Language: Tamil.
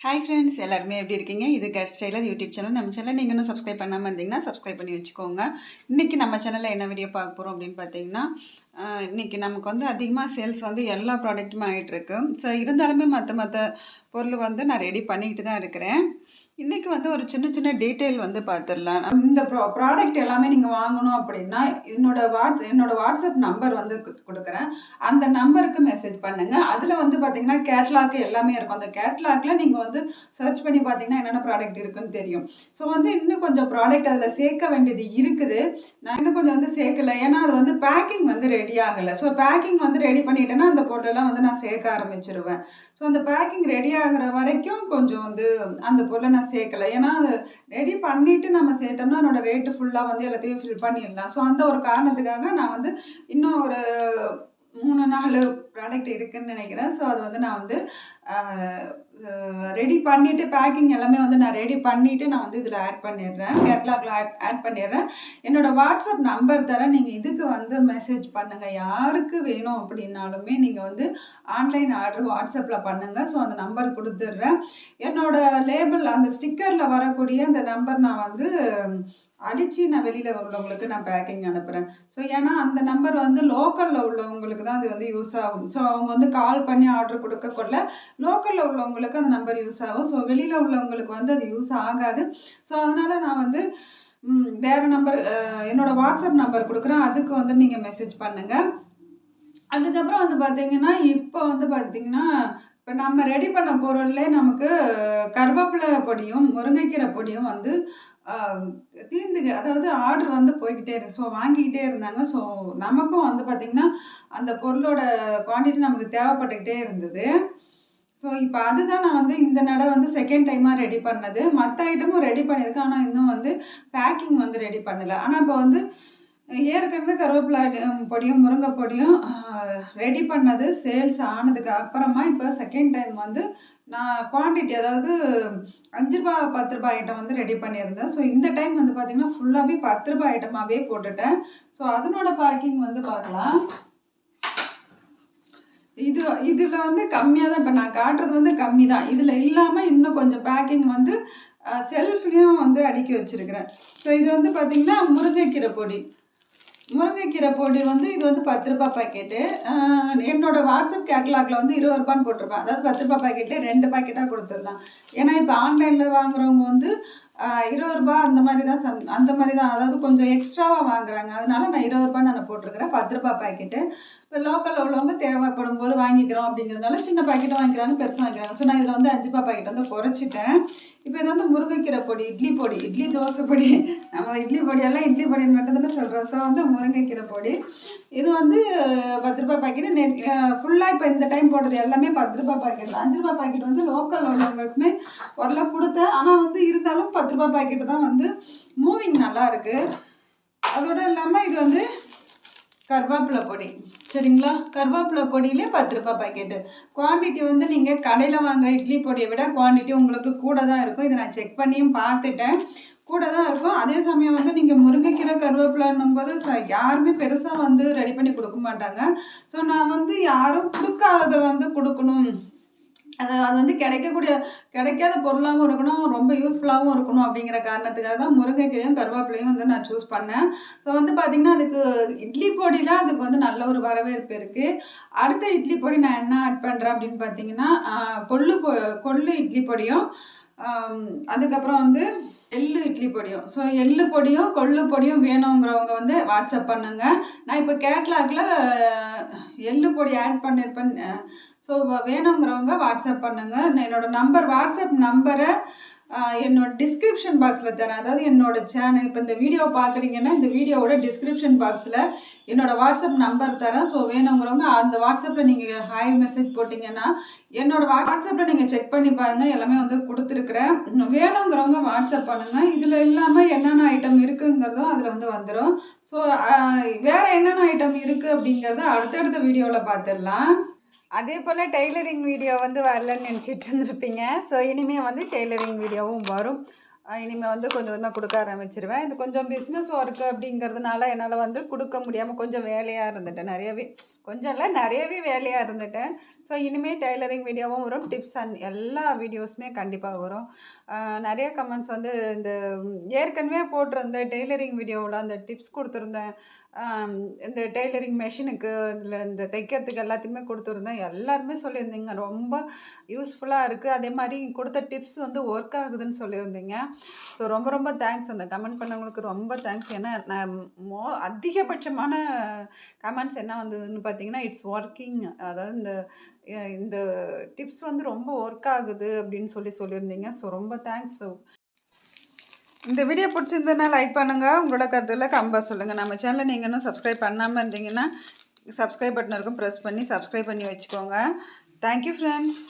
ஹாய் ஃப்ரெண்ட்ஸ் எல்லாருமே எப்படி இருக்கீங்க? இது கட் ஸ்டைலர் யூடியூப் சேனல் நம்ம சேனல் நீங்கள் இன்னும் சப்ஸ்கிரைப் பண்ணாமல் இருந்தீங்கன்னா சப்ஸ்கிரைப் பண்ணி வச்சுக்கோங்க. இன்றைக்கி நம்ம சேனலில் என்ன வீடியோ பார்க்க போகிறோம் அப்படின்னு பார்த்தீங்கன்னா இன்றைக்கி நமக்கு வந்து அதிகமாக சேல்ஸ் வந்து எல்லா ப்ராடக்ட்டுமே ஆகிட்டுருக்கு ஸோ இருந்தாலுமே மற்ற மற்ற பொருள் வந்து நான் ரெடி பண்ணிக்கிட்டு தான் இருக்கிறேன். இன்றைக்கி வந்து ஒரு சின்ன சின்ன டீட்டெயில் வந்து பார்த்துடலாம் இந்த ப்ரா ப்ராடக்ட் எல்லாமே நீங்கள் வாங்கணும் அப்படின்னா என்னோட வாட்ஸ் என்னோட வாட்ஸ்அப் நம்பர் வந்து கொடுக்குறேன். அந்த நம்பருக்கு மெசேஜ் பண்ணுங்கள் அதில் வந்து பார்த்தீங்கன்னா கேட்லாக் எல்லாமே இருக்கும். அந்த கேட்லாக்ல நீங்கள் வந்து சர்ச் பண்ணி பார்த்தீங்கன்னா என்னென்ன ப்ராடக்ட் இருக்குன்னு தெரியும். ஸோ வந்து இன்னும் கொஞ்சம் ப்ராடக்ட் அதில் சேர்க்க வேண்டியது இருக்குது. நான் இன்னும் கொஞ்சம் வந்து சேர்க்கல. ஏன்னா அது வந்து பேக்கிங் வந்து ரெடி ஆகலை. ஸோ பேக்கிங் வந்து ரெடி பண்ணிட்டேன்னா அந்த பொருளெல்லாம் வந்து நான் சேர்க்க ஆரம்பிச்சிருவேன். ஸோ அந்த பேக்கிங் ரெடி ஆகிற வரைக்கும் கொஞ்சம் வந்து அந்த பொருளை நான் சேர்க்கல. ஏன்னா அது ரெடி பண்ணிட்டு நம்ம சேர்த்தோம்னா அதனோட ரேட்டு ஃபுல்லாக வந்து எல்லாத்தையும் ஃபில் பண்ணிடலாம். ஸோ அந்த ஒரு காரணத்துக்காக நான் வந்து இன்னும் ஒரு மூணு நாலு ப்ராடக்ட் இருக்குன்னு நினைக்கிறேன். ஸோ அது வந்து நான் வந்து ரெடி பண்ணிவிட்டு பேக்கிங் எல்லாமே வந்து நான் ரெடி பண்ணிவிட்டு நான் வந்து இதில் ஆட் பண்ணிடுறேன். கேட்லாகில் ஆட் ஆட் பண்ணிடுறேன். என்னோடய வாட்ஸ்அப் நம்பர் தரேன். நீங்கள் இதுக்கு வந்து மெசேஜ் பண்ணுங்கள் யாருக்கு வேணும் அப்படின்னாலுமே நீங்கள் வந்து ஆன்லைன் ஆர்டர் வாட்ஸ்அப்பில் பண்ணுங்கள் ஸோ அந்த நம்பர் கொடுத்துட்றேன். என்னோட லேபிள் அந்த ஸ்டிக்கரில் வரக்கூடிய அந்த நம்பர் நான் வந்து அடித்து நான் வெளியில் உள்ளவங்களுக்கு நான் பேக்கிங் அனுப்புகிறேன் ஸோ ஏன்னா அந்த நம்பர் வந்து லோக்கலில் உள்ளவங்களுக்கு தான் அது வந்து யூஸ் ஆகும். ஸோ அவங்க வந்து கால் பண்ணி ஆர்டர் கொடுக்க கொள்ள லோக்கலில் உள்ளவங்களுக்கு அந்த நம்பர் யூஸ் ஆகும். ஸோ வெளியில் உள்ளவங்களுக்கு வந்து அது யூஸ் ஆகாது. ஸோ அதனால் நான் வந்து வேறு நம்பர் என்னோடய வாட்ஸ்அப் நம்பர் கொடுக்குறேன். அதுக்கு வந்து நீங்கள் மெசேஜ் பண்ணுங்கள் அதுக்கப்புறம் வந்து பார்த்தீங்கன்னா இப்போ வந்து பார்த்தீங்கன்னா இப்போ நம்ம ரெடி பண்ண பொருள்லே நமக்கு கருவேப்பிலை பொடியும் முருங்கைக்கீரை பொடியும் வந்து தீர்ந்து அதாவது ஆர்டர் வந்து போய்கிட்டே இருக்கு. ஸோ வாங்கிக்கிட்டே இருந்தாங்க. ஸோ நமக்கும் வந்து பார்த்திங்கன்னா அந்த பொருளோட குவான்டிட்டி நமக்கு தேவைப்பட்டுக்கிட்டே இருந்தது. ஸோ இப்போ அதுதான் நான் வந்து இந்த நடை வந்து செகண்ட் டைமாக ரெடி பண்ணது. மற்ற ஐட்டமும் ரெடி பண்ணியிருக்கேன். ஆனால் இன்னும் வந்து பேக்கிங் வந்து ரெடி பண்ணலை. ஆனால் இப்போ வந்து ஏற்கனவே கருவேப்பிலை பொடியும் முருங்கை பொடியும் ரெடி பண்ணது சேல்ஸ் ஆனதுக்கு அப்புறமா இப்போ செகண்ட் டைம் வந்து நான் குவான்டிட்டி அதாவது அஞ்சு ரூபா பத்து ரூபாய் ஐட்டம் வந்து ரெடி பண்ணியிருந்தேன். ஸோ இந்த டைம் வந்து பார்த்திங்கன்னா ஃபுல்லாகவே பத்து ரூபாய் ஐட்டமாகவே போட்டுட்டேன். ஸோ அதனோட பேக்கிங் வந்து பார்க்கலாம். இது இதில் வந்து கம்மியாக தான் இப்போ நான் காட்டுறது வந்து கம்மி தான். இதில் இல்லாமல் இன்னும் கொஞ்சம் பேக்கிங் வந்து செல்ஃப்லேயும் வந்து அடுக்கி வச்சுருக்கிறேன். ஸோ இது வந்து பார்த்திங்கன்னா முருங்கைக்கீரை பொடி. முருங்கைக்கீரை பொடி வந்து இது வந்து பத்து ரூபாய் பாக்கெட்டு என்னோட வாட்ஸ்அப் கேட்டலாகில் வந்து இருபது ரூபான்னு போட்டிருப்பேன் அதாவது பத்து ரூபாய் பாக்கெட்டு ரெண்டு பாக்கெட்டாக கொடுத்துடலாம். ஏன்னா இப்போ ஆன்லைனில் வாங்குறவங்க வந்து இருபது ரூபா அந்த மாதிரி தான் சம் அந்த மாதிரி தான் அதாவது கொஞ்சம் எக்ஸ்ட்ராவாக வாங்குறாங்க. அதனால நான் இருபது ரூபா நான் போட்டிருக்கிறேன். பத்து ரூபா பாக்கெட்டு இப்போ லோக்கலில் உள்ளவங்க தேவைப்படும் போது வாங்கிக்கிறோம் அப்படிங்கிறதுனால சின்ன பாக்கெட் வாங்கிக்கிறாங்க பெருசாக வாங்கிக்கிறாங்க. ஸோ நான் இதில் வந்து அஞ்சு ரூபா பாக்கெட் வந்து குறைச்சிட்டேன். இப்போ இது வந்து முருங்கைக்கீரை பொடி இட்லி பொடி இட்லி தோசை பொடி. நம்ம இட்லி பொடியெல்லாம் இட்லி பொடின்னு மட்டும்தான் சொல்கிறோம் ஸோ வந்து முருங்கைக்கீரை பொடி. இது வந்து பத்து ரூபாய் பாக்கெட்டு நே ஃபுல்லாக இப்போ இந்த டைம் போட்டது எல்லாமே பத்து ரூபாய் பாக்கெட் தான் அஞ்சு ரூபாய் பாக்கெட் வந்து லோக்கலில் உள்ளவங்களுக்குமே ஓரளவு கொடுத்தேன். ஆனால் வந்து இருந்தாலும் பத்து பத்து ரூபாய் பாக்கெட்டு தான் வந்து மூவிங் நல்லா இருக்குது அதோடு இல்லாமல் இது வந்து கருவேப்பிலை பொடி. சரிங்களா? கருவேப்பிலை பொடியிலே பத்து ரூபாய் பாக்கெட்டு குவான்டிட்டி வந்து நீங்கள் கடையில் வாங்குற இட்லி பொடியை விட குவான்டிட்டி உங்களுக்கு கூட தான் இருக்கும். இதை நான் செக் பண்ணியும் பார்த்துட்டேன். கூட தான் இருக்கும். அதே சமயம் வந்து நீங்கள் முருங்கைக்கீரை கருவேப்பிலைன்னும் போது ச- யாருமே பெருசாக வந்து ரெடி பண்ணி கொடுக்க மாட்டாங்க. ஸோ நான் வந்து யாரும் கொடுக்காத வந்து கொடுக்கணும். அது அது வந்து கிடைக்கக்கூடிய கிடைக்காத பொருளாகவும் இருக்கணும் ரொம்ப யூஸ்ஃபுல்லாகவும் இருக்கணும் அப்படிங்கிற காரணத்துக்காக தான் முருங்கைக்கீரையும் கருவேப்பிலையும் வந்து நான் சூஸ் பண்ணேன். ஸோ வந்து பார்த்திங்கன்னா அதுக்கு இட்லி பொடியில் அதுக்கு வந்து நல்ல ஒரு வரவேற்பு இருக்குது அடுத்த இட்லி பொடி நான் என்ன ஆட் பண்ணுறேன் அப்படின்னு பார்த்தீங்கன்னா கொள்ளு பொ கொள்ளு இட்லி பொடியும் அதுக்கப்புறம் வந்து எள்ளு இட்லி பொடியும். ஸோ எள்ளு பொடியும் கொள்ளு பொடியும் வேணுங்கிறவங்க வந்து வாட்ஸ்அப் பண்ணுங்க. நான் இப்போ கேட்லாகில் எள்ளு பொடி ஆட் பண்ணியிருப்பேன் ஸோ வேணுங்கிறவங்க வாட்ஸ்அப் பண்ணுங்க. நான் என்னோட நம்பர் வாட்ஸ்அப் நம்பரை என்னோட டிஸ்கிரிப்ஷன் பாக்ஸில் தரேன். அதாவது என்னோட சேனல் இப்போ இந்த வீடியோ பார்க்குறீங்கன்னா இந்த வீடியோவோட டிஸ்கிரிப்ஷன் பாக்ஸில் என்னோட வாட்ஸ்அப் நம்பர் தரேன். ஸோ வேணுங்கிறவங்க அந்த வாட்ஸ்அப்பில் நீங்கள் ஹாய் மெசேஜ் போட்டிங்கன்னா என்னோட வாட்ஸ்அப்பில் நீங்கள் செக் பண்ணி பாருங்கள் எல்லாமே வந்து கொடுத்துருக்குறேன். வேணுங்கிறவங்க வாட்ஸ்அப் பண்ணுங்கள் இதில் இல்லாமல் என்னென்ன ஐட்டம் இருக்குங்கிறதும் அதில் வந்து வந்துடும் ஸோ வேறு என்னென்ன ஐட்டம் இருக்குது அப்படிங்கிறத அடுத்தடுத்த வீடியோவில் பார்த்துடலாம் அதே போல் டெய்லரிங் வீடியோ வந்து வரலன்னு நினச்சிட்டு இருந்திருப்பீங்க. ஸோ இனிமேல் வந்து டெய்லரிங் வீடியோவும் வரும். இனிமேல் வந்து கொஞ்சம் கொஞ்சமாக கொடுக்க ஆரம்பிச்சிருவேன். இது கொஞ்சம் பிஸ்னஸ் ஒர்க்கு அப்படிங்கிறதுனால என்னால் வந்து கொடுக்க முடியாமல் கொஞ்சம் வேலையாக இருந்துட்டேன். நிறையவே கொஞ்சம் இல்லை நிறையவே வேலையாக இருந்துட்டேன். ஸோ இனிமேல் டெய்லரிங் வீடியோவும் வரும். டிப்ஸ் அண்ட் எல்லா வீடியோஸுமே கண்டிப்பாக வரும். நிறைய கமெண்ட்ஸ் வந்து இந்த ஏற்கனவே போட்டிருந்த டெய்லரிங் வீடியோவில் அந்த டிப்ஸ் கொடுத்துருந்தேன். இந்த டெய்லரிங் மெஷினுக்கு இதில் இந்த தைக்கிறதுக்கு எல்லாத்தையுமே கொடுத்துருந்தேன். எல்லாருமே சொல்லியிருந்தீங்க. ரொம்ப யூஸ்ஃபுல்லாக இருக்குது அதே மாதிரி கொடுத்த டிப்ஸ் வந்து ஒர்க் ஆகுதுன்னு சொல்லியிருந்தீங்க. ஸோ ரொம்ப ரொம்ப தேங்க்ஸ் அந்த கமெண்ட் பண்ணவங்களுக்கு ரொம்ப தேங்க்ஸ் ஏன்னா நான் மோ அதிகபட்சமான கமெண்ட்ஸ் என்ன வந்ததுன்னு பார்த்தீங்கன்னா பார்த்தீங்கன்னா இட்ஸ் ஒர்க்கிங் அதாவது இந்த இந்த டிப்ஸ் வந்து ரொம்ப ஒர்க் ஆகுது அப்படின்னு சொல்லி சொல்லியிருந்தீங்க. ஸோ ரொம்ப தேங்க்ஸ் இந்த வீடியோ பிடிச்சிருந்ததுன்னா லைக் பண்ணுங்கள் உங்களோட கருத்தில் கம்பா சொல்லுங்கள் நம்ம சேனலை நீங்கள் இன்னும் சப்ஸ்கிரைப் பண்ணாமல் இருந்தீங்கன்னா சப்ஸ்கிரைப் பட்டன் இருக்கும். ப்ரெஸ் பண்ணி சப்ஸ்கிரைப் பண்ணி வச்சுக்கோங்க. Thank you friends